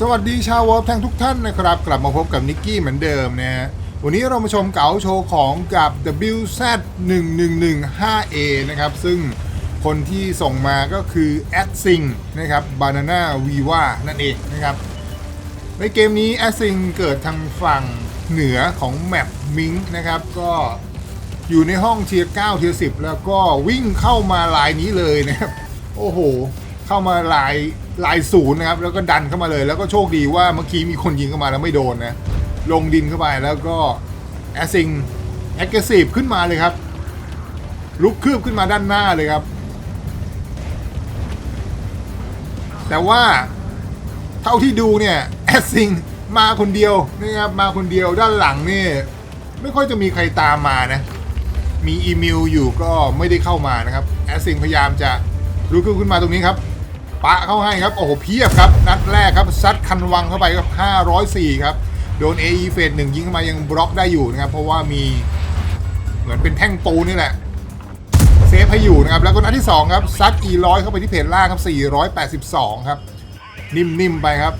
สวัสดีชาววอลทั้งทุกท่านนะครับ กลับมาพบกับนิกกี้เหมือนเดิมนะฮะวันนี้เรามาชมเก๋าโชว์ของกับ WZ1115A นะครับ ซึ่งคนที่ส่งมาก็คือ a d s i n g นะครับ Banana Viva นั่นเองนะครับ ในเกมนี้ a d s i n g เกิดทางฝั่งเหนือของแมปมิงนะครับ ก็อยู่ในห้องเทียร์9เทียร์10 แล้วก็วิ่งเข้ามาลายนี้เลยนะครับ โอ้โห เข้ามาลาย ลายศูนย์นะครับ แล้วก็ดันเข้ามาเลย แล้วก็โชคดีว่าเมื่อกี้มีคนยิงเข้ามาแล้วไม่โดนนะ ลงดินเข้าไปแล้วก็แอสซิงแอคทีฟขึ้นมาเลยครับ ลุกคืบขึ้นมาด้านหน้าเลยครับ แต่ว่าเท่าที่ดูเนี่ยแอสซิงมาคนเดียวนะครับมาคนเดียวด้านหลังนี่ไม่ค่อยจะมีใครตามมานะ มีอีเมลอยู่ก็ไม่ได้เข้ามานะครับแอสซิงพยายามจะลุกขึ้นขึ้นมาตรงนี้ครับ ปะเข้าให้ครับ โอ้โหเพียบครับ นัดแรกครับซัดคันวังเข้าไปครับ504 ครับ โดน AE เฟสหนึ่งยิงเข้ามายังบล็อกได้อยู่นะครับ เพราะว่ามีเหมือนเป็นแท่งปูนี่แหละ เซฟให้อยู่นะครับ แล้วก็นัดที่ 2 ครับ ซัด E100 เข้าไปที่เพจล่างครับ 482 ครับ นิ่ม ๆ ไปครับ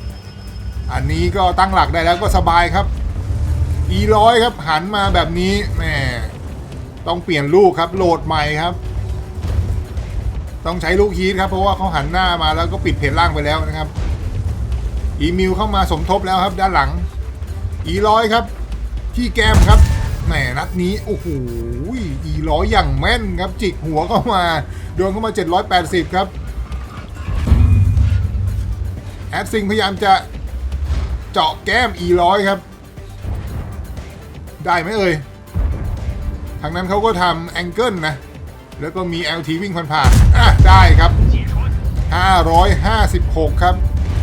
อันนี้ก็ตั้งหลักได้แล้วก็สบายครับ E100 ครับหันมาแบบนี้แหมต้องเปลี่ยนลูกครับโหลดใหม่ครับ ต้องใช้ลูกฮีทครับเพราะว่าเขาหันหน้ามาแล้วก็ปิดเพจล่างไปแล้วนะครับ อีมิวเข้ามาสมทบแล้วครับด้านหลัง อีร้อยครับที่แก้มครับแหมนัดนี้โอ้โหอีร้อยอย่างแม่นครับจิกหัวเข้ามาโดนเข้ามา 780 ครับแอดซิงพยายามจะเจาะแก้มอีร้อยครับ ได้ไหมเอ่ยทางนั้นเขาก็ทำแองเกิลนะ แล้วก็มี LT วิ่งผ่านๆอะได้ครับ 556 ครับ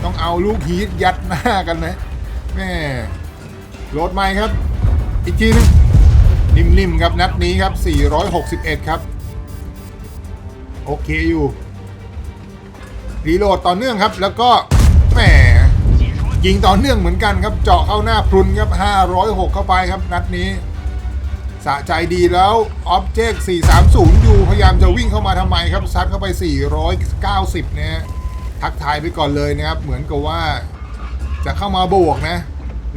ต้องเอาลูกฮีทยัดหน้ากันนะแม่โหลดใหม่ครับ อีกทีนึงนิ่มๆครับนัดนี้ครับ 461 ครับ โอเคอยู่รีโหลดต่อเนื่องครับ แล้วก็แหมยิงต่อเนื่องเหมือนกันครับ เจาะเข้าหน้าพรุนครับ 506 เข้าไปครับ นัดนี้ สะใจดีแล้ว Object 430 อยู่พยายามจะวิ่งเข้ามาทำไมครับ ซัดเข้าไป 490นะฮะทักทายไปก่อนเลยนะครับ เหมือนกับว่า จะเข้ามาบวกนะ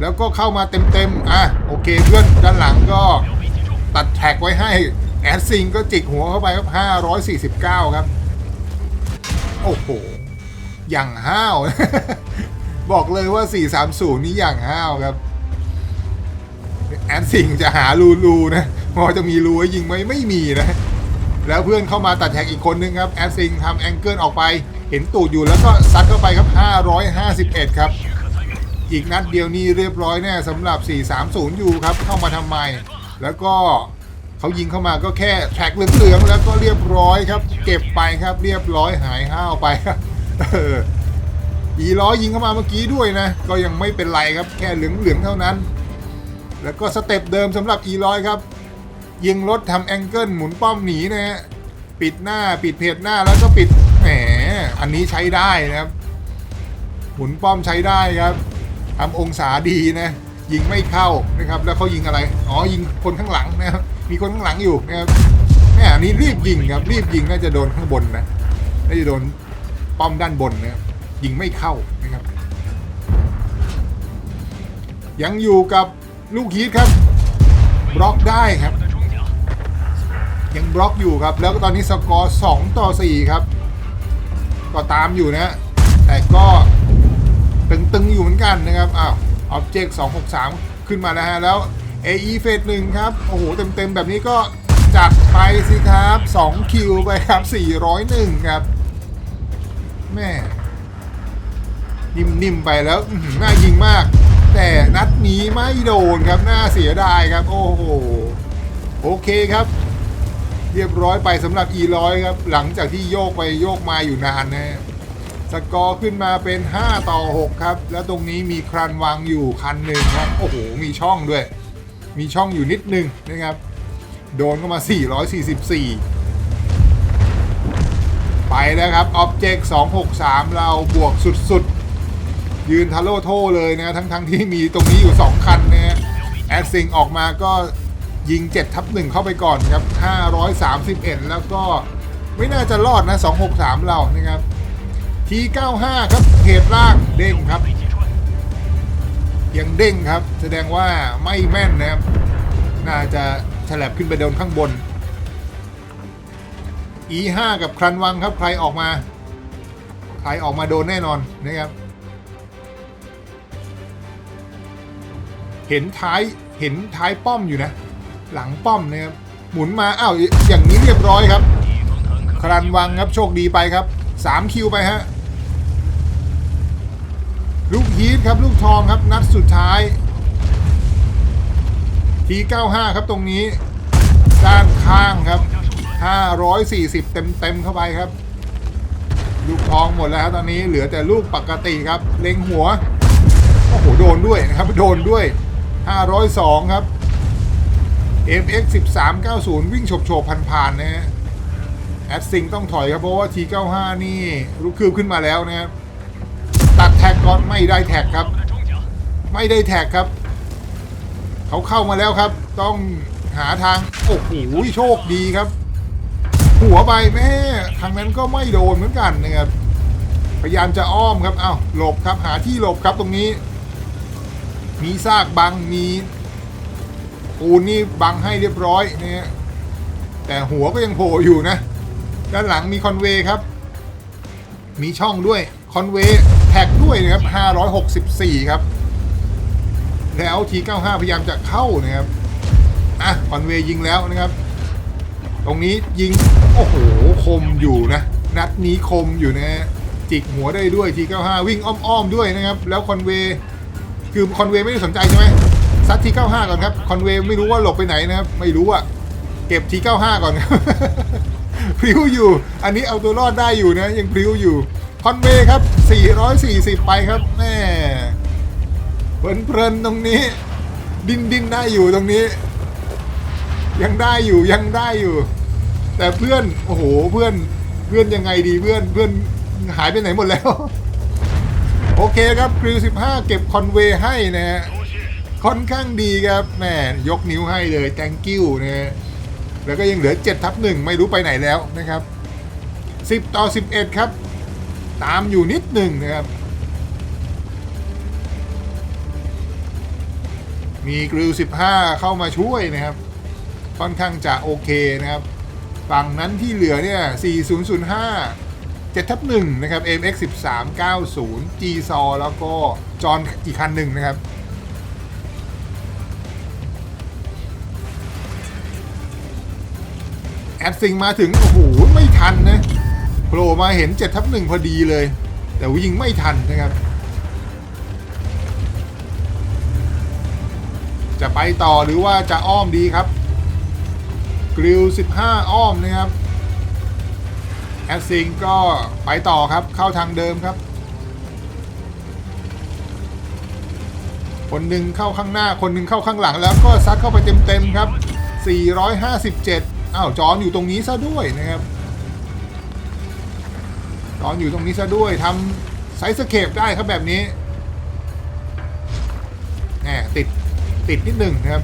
แล้วก็เข้ามาเต็มๆ อะ โอเคเพื่อนด้านหลังก็ตัดแท็กไว้ให้ แอดซิงก็จิกหัวเข้าไปครับ 549 ครับ โอ้โห อย่างห้าว บอกเลยว่า 430 นี้อย่างห้าวครับ แอนสิงจะหารูรูนะพอจะมีรูให้ยิงไหมไม่มีนะ แล้วเพื่อนเข้ามาตัดแท็กอีกคนนึงครับแอนสิงทำแองเกิลออกไป เห็นตูดอยู่แล้วก็ซัดเข้าไปครับ 551 ครับ อีกนัดเดียวนี้เรียบร้อยแน่สำหรับ 430 อยู่ครับ เข้ามาทำไม แล้วก็เขายิงเข้ามาก็แค่แท็กเหลืองๆแล้วก็เรียบร้อยครับ เก็บไปครับเรียบร้อยหายห้าวไปครับเอออีร้อยยิงเข้ามาเมื่อกี้ด้วยนะ ก็ยังไม่เป็นไรครับแค่เหลืองๆเท่านั้น แล้วก็สเต็ปเดิมสำหรับ E100 ครับ ยิงรถทำแองเกิลหมุนป้อมหนีนะฮะปิดหน้าปิดเพจหน้าแล้วก็ปิดแหมอันนี้ใช้ได้นะครับ หมุนป้อมใช้ได้ครับทำองศาดีนะ ยิงไม่เข้านะครับ แล้วเขายิงอะไร อ๋อยิงคนข้างหลังนะครับมีคนข้างหลังอยู่นะครับแหมอันนี้รีบยิงครับ รีบยิงน่าจะโดนข้างบนนะน่าจะโดนป้อมด้านบนนะครับยิงไม่เข้านะครับ ยังอยู่กับ ลูกฮีทครับ บล็อกได้ครับ ยังบล็อกอยู่ครับ แล้วก็ตอนนี้สกอร์2ต่อ 4 ครับ ก็ตามอยู่นะ แต่ก็ตึงๆอยู่เหมือนกันนะครับ อ้าว Object 263 ขึ้นมาแล้วฮะ แล้ว AE เฟสหนึ่งครับ โอ้โห เต็มๆ แบบนี้ก็จัดไปสิครับ 2 คิวไปครับ 401 ครับ แม่ นิ่มๆ ไปแล้วน่ายิงมาก แต่นัดนี้ไม่โดนครับน่าเสียดายครับ โอ้โหโอเคครับ เรียบร้อยไปสำหรับ E100 ครับ หลังจากที่โยกไปโยกมาอยู่นานนะฮะสกอร์ขึ้นมาเป็น 5 ต่อ 6 ครับ แล้วตรงนี้มีครันวางอยู่คันหนึ่งครับ โอ้โห มีช่องด้วย มีช่องอยู่นิดนึงนะครับ โดนเข้ามา 444 ไปแล้วครับ Object 263 เราบวกสุดๆ ยืนทาโร่โทเลยนะทั้งๆทที่มีตรงนี้อยู่ 2 คันนะแอดซิงออกมาก็ยิง7ทับ1เข้าไปก่อนครับ 531 แล้วก็ไม่น่าจะรอดนะ 263 เรานะครับ T95 ครับเพจล่างเด้งครับ ยังเด้งครับ แสดงว่าไม่แม่นนะครับ น่าจะฉลับขึ้นไปโดนข้างบน E5 กับครันวังครับใครออกมา ใครออกมาโดนแน่นอนนะครับ เห็นท้ายเห็นท้ายป้อมอยู่นะ หลังป้อมนะครับหมุนมาอ้าวอย่างนี้เรียบร้อยครับครันวังครับโชคดีไปครับ3คิวไปฮะลูกฮีทครับลูกทองครับนัดสุดท้ายที95 ครับตรงนี้ ด้านข้างครับ 540 เต็มเต็มเข้าไปครับ ลูกทองหมดแล้วครับตอนนี้เหลือแต่ลูกปกติครับ เล็งหัวโอ้โหโดนด้วยนะครับ โดนด้วย 502 ครับ MX 1390 วิ่งโฉบโฉบๆผ่านๆนะฮะแอดซิงต้องถอยครับ เพราะว่า T95 นี่ลุกคืบขึ้นมาแล้วนะครับ ตัดแท็กก่อนไม่ได้แท็กครับ ไม่ได้แท็กครับ เขาเข้ามาแล้วครับ ต้องหาทาง โอ้โหโชคดีครับ หัวไปแม่ทางนั้นก็ไม่โดนเหมือนกันนะครับ พยายามจะอ้อมครับ เอ้าหลบครับหาที่หลบครับตรงนี้ มีซากบังมีปูนนี่บังให้เรียบร้อยนะฮะแต่หัวก็ยังโผล่อยู่นะ ด้านหลังมีคอนเวย์ครับ มีช่องด้วยคอนเวย์แท็กด้วยนะครับ 564 ครับ แล้ว T95 พยายามจะเข้านะครับอะคอนเวย์ยิงแล้วนะครับ ตรงนี้ยิง โอ้โห คมอยู่นะ นัดนี้คมอยู่นะ จิกหัวได้ด้วย T95 วิ่งอ้อมๆด้วยนะครับ แล้วคอนเวย์ คือคอนเวย์ไม่ได้สนใจใช่ไหมซัด T95 ก่อนครับคอนเวย์ไม่รู้ว่าหลบไปไหนนะครับ ไม่รู้อะเก็บ T95 ก่อนครับพริ้วอยู่ อันนี้เอาตัวรอดได้อยู่นะ ยังพริ้วอยู่คอนเวย์ครับ 440 ไปครับแม่เพลินๆตรงนี้ ดินดินได้อยู่ตรงนี้ ยังได้อยู่ยังได้อยู่ แต่เพื่อนโอ้โหเพื่อนเพื่อนยังไงดีเพื่อนเพื่อนหายไปไหนหมดแล้ว โอเคครับกริล15 เก็บคอนเวย์ให้นะฮะค่อนข้างดีครับแหม่ยกนิ้วให้เลย thank you นะฮะแล้วก็ยังเหลือ7ทับหนึ่งไม่รู้ไปไหนแล้วนะครับ 10 ต่อ 11 ครับ ตามอยู่นิดหนึ่งนะครับมีกริล15 เข้ามาช่วยนะครับ ค่อนข้างจะโอเคนะครับ ฝั่งนั้นที่เหลือเนี่ย 4005 7ทับ1นะครับ MX 1390 G s o แล้วก็จอนอีกคันหนึ่งนะครับแอดซิงมาถึง โอ้โห ไม่ทันนะโผล่มาเห็น7ทับหนึ่งพอดีเลย แต่วิ่งไม่ทันนะครับ จะไปต่อหรือว่าจะอ้อมดีครับกริล15 อ้อมนะครับ แอดซิงก็ไปต่อครับเข้าทางเดิมครับ คนหนึ่งเข้าข้างหน้าคนหนึ่งเข้าข้างหลังแล้วก็ซัดเข้าไปเต็มๆครับ 457อ้าวจอนอยู่ตรงนี้ซะด้วยนะครับจอนอยู่ตรงนี้ซะด้วยทำไซส์สเคปได้ครับแบบนี้แหมติดติดนิดหนึ่งนะครับ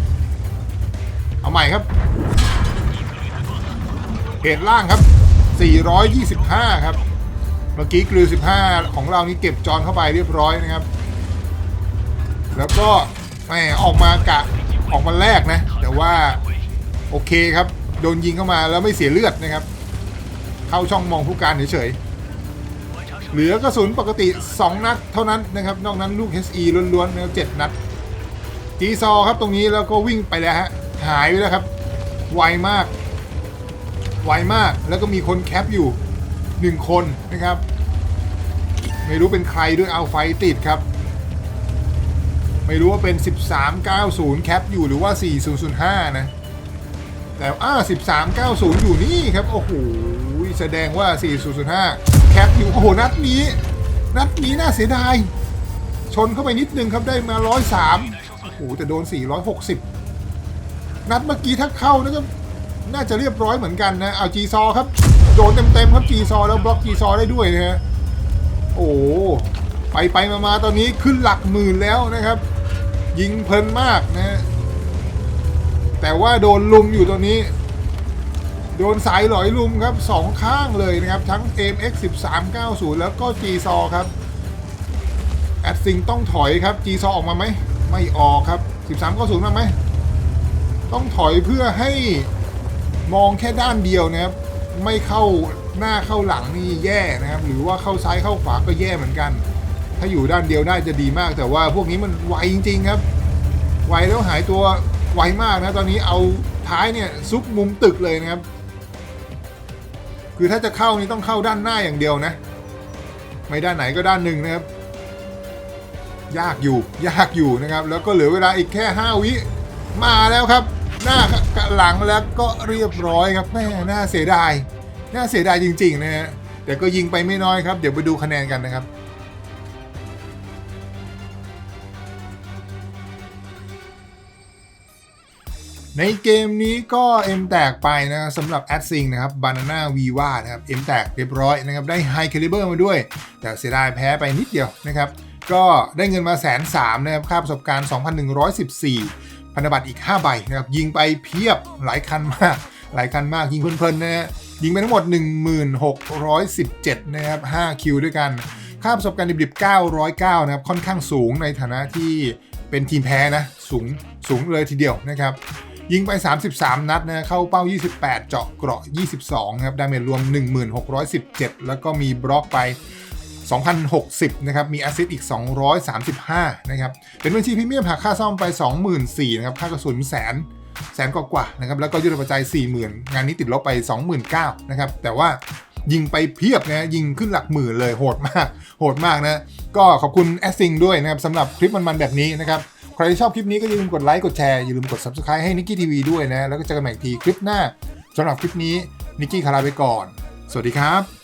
เอาใหม่ครับเพจล่างครับ 425 ครับ เมื่อกี้กลือ 15 ของเรานี่เก็บจอนเข้าไปเรียบร้อยนะครับ แล้วก็แหมออกมากะออกมาแรกนะ แต่ว่าโอเคครับ โดนยิงเข้ามาแล้วไม่เสียเลือดนะครับ เข้าช่องมองผู้การเฉยๆ เหลือกระสุนปกติ 2 นัดเท่านั้นนะครับ นอกนั้นลูก HE ล้วนๆนะครับ7นัดจีซอครับตรงนี้แล้วก็วิ่งไปแล้วฮะ หายไปแล้วครับ ไวมาก ไวมากแล้วก็มีคนแคปอยู่หนึ่งคนนะครับ ไม่รู้เป็นใครด้วยเอาไฟติดครับ ไม่รู้ว่าเป็น 1390 แคปอยู่หรือว่า 4005 นะ แต่อ่า1390 อยู่นี่ครับ โอ้โห แสดงว่า 4005 แคปอยู่ โอ้โห นัดนี้ นัดนี้น่าเสียดาย ชนเข้าไปนิดนึงครับได้มา 103 โอ้โห แต่โดน 460 นัดเมื่อกี้ถ้าเข้านะก็ น่าจะเรียบร้อยเหมือนกันนะ เอาจีซอครับ โดนเต็มๆครับจีซอแล้วบล็อกจีซอได้ด้วยนะฮะ โอ้ไปไปมามาตอนนี้ขึ้นหลักหมื่นแล้วนะครับ ยิงเพลินมากนะ แต่ว่าโดนลุมอยู่ตัวนี้ โดนสายหลอยลุมครับสองข้างเลยนะครับ ทั้ง MX 1390 แล้วก็ G ซอครับ แอดซิงต้องถอยครับ G ซอออกมาไหม ไม่ออกครับ 13ก็ศูนย์มาไหมต้องถอยเพื่อให้ มองแค่ด้านเดียวนะครับ ไม่เข้าหน้าเข้าหลังนี่แย่นะครับ หรือว่าเข้าซ้ายเข้าขวาก็แย่เหมือนกัน ถ้าอยู่ด้านเดียวได้จะดีมาก แต่ว่าพวกนี้มันไวจริง ๆ ครับ ไวแล้วหายตัวไวมากนะ ตอนนี้เอาท้ายเนี่ยซุกมุมตึกเลยนะครับ คือถ้าจะเข้านี่ต้องเข้าด้านหน้าอย่างเดียวนะ ไม่ด้านไหนก็ด้านหนึ่งนะครับ ยากอยู่ยากอยู่นะครับ แล้วก็เหลือเวลาอีกแค่ 5 วิมาแล้วครับ หน้ากับหลังแล้วก็เรียบร้อยครับแม่น่าเสียดายน่าเสียดายจริงๆนะฮะแต่ก็ยิงไปไม่น้อยครับ เดี๋ยวไปดูคะแนนกันนะครับในเกมนี้ก็เอ็มแตกไปนะสำหรับแอดซิงนะครับบานาน่าวีวานะครับเอ็มแตกเรียบร้อยนะครับได้ไฮค a ลิเบอร์มาด้วย แต่เสียดายแพ้ไปนิดเดียวนะครับ ก็ได้เงินมาแสนสามนะครับค่าประสบการณ์ 2,114 พันธบัตรอีก 5 ใบนะครับยิงไปเพียบหลายคันมาก หลายคันมากยิงเพลินๆนะฮะยิงไปทั้งหมด 1617 นะครับ 5 คิวด้วยกัน ค่าประสบการณ์ดิบๆ 909 นะครับ ค่อนข้างสูงในฐานะที่เป็นทีมแพ้นะ สูงสูงเลยทีเดียวนะครับ ยิงไป 33 นัดนะเข้าเป้า 28 เจาะเกราะ 22 นะครับ ดาเมจรวม 1617 แล้วก็มีบล็อกไป 2,060 นะครับ มีแอสซิสอีก 235 นะครับ เป็นบัญชีพรีเมียมหักค่าซ่อมไป 24,000นะครับ ค่ากระสุนแสนแสนกว่าๆนะครับ แล้วก็ยุทธปัจจัย 40,000 งานนี้ติดลบไป 29,000นะครับ แต่ว่ายิงไปเพียบนะยิงขึ้นหลักหมื่นเลยโหดมาก โหดมากนะ ก็ขอบคุณแอสซิงด้วยนะครับสำหรับคลิปมันๆแบบนี้นะครับ ใครที่ชอบคลิปนี้ก็อย่าลืมกดไลค์กดแชร์อย่าลืมกด subscribe ให้นิกกี้ทีวีด้วยนะแล้วก็เจอกันใหม่ทีคลิปหน้าสำหรับคลิปนี้นิกกี้คาราไปก่อน สวัสดีครับ